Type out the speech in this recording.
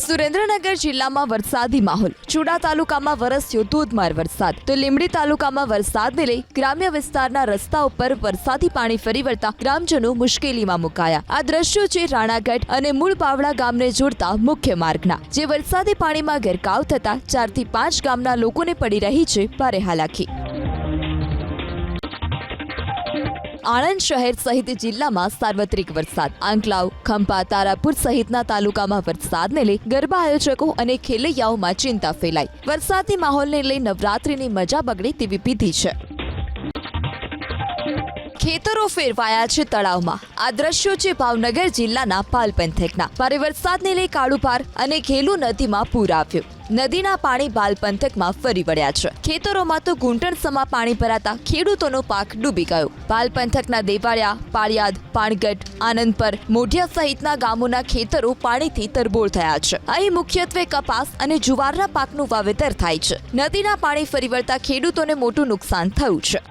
સુરેન્દ્રનગર જિલ્લામાં વરસાદી માહોલ. ચુડા તાલુકામાં વરસ્યો ધોધમાર વરસાદ. તો લીંબડી તાલુકામાં વરસાદને લઈ ગ્રામ્ય વિસ્તારના રસ્તા ઉપર વરસાદી પાણી ફરી વળતા ગ્રામજનો મુશ્કેલીમાં મુકાયા. આ દ્રશ્યો છે રાણાગઢ અને મૂળ પાવડા ગામને જોડતા મુખ્ય માર્ગના. જે વરસાદી પાણીમાં ગરકાવ થતા ચારથી પાંચ ગામના લોકોને પડી રહી છે ભારે હાલાકી. આણંદ શહેર સહિત જિલ્લામાં સાર્વત્રિક વરસાદ. આંકલાવ, ખંભા, તારાપુર સહિતના તાલુકામાં વરસાદને લઈ ગરબા આયોજકો અને ખેલૈયાઓમાં ચિંતા ફેલાઈ. વરસાદી માહોલને લઈ નવરાત્રીની મજા બગડે તેવી વિધિ છે. ખેતરો ફેરવાયા છે તળાવમાં. આ દ્રશ્યો છે ભાવનગર જિલ્લાના પાલ પંથકના ભારે વરસાદને લઈ કાળુપાર અને ખેલુ નદીમાં પૂર આવ્યું. નદીના પાણી બાલ પંથકમાં ફરી વળ્યા છે. ખેતરોમાં તો ઘૂંટણ સમા પાણી ભરાતા ખેડૂતોનો પાક ડૂબી ગયો. બાલ પંથકના દેવાળિયા, પાળિયાદ પાણગઢ આનંદપર, મોઢિયા સહિતના ગામોના ખેતરો પાણીથી તરબોળ થયા છે. અહીં મુખ્યત્વે કપાસ અને જુવારના પાકનું વાવેતર થાય છે. નદીના પાણી ફરી વળતા ખેડૂતોને મોટું નુકસાન થયું છે.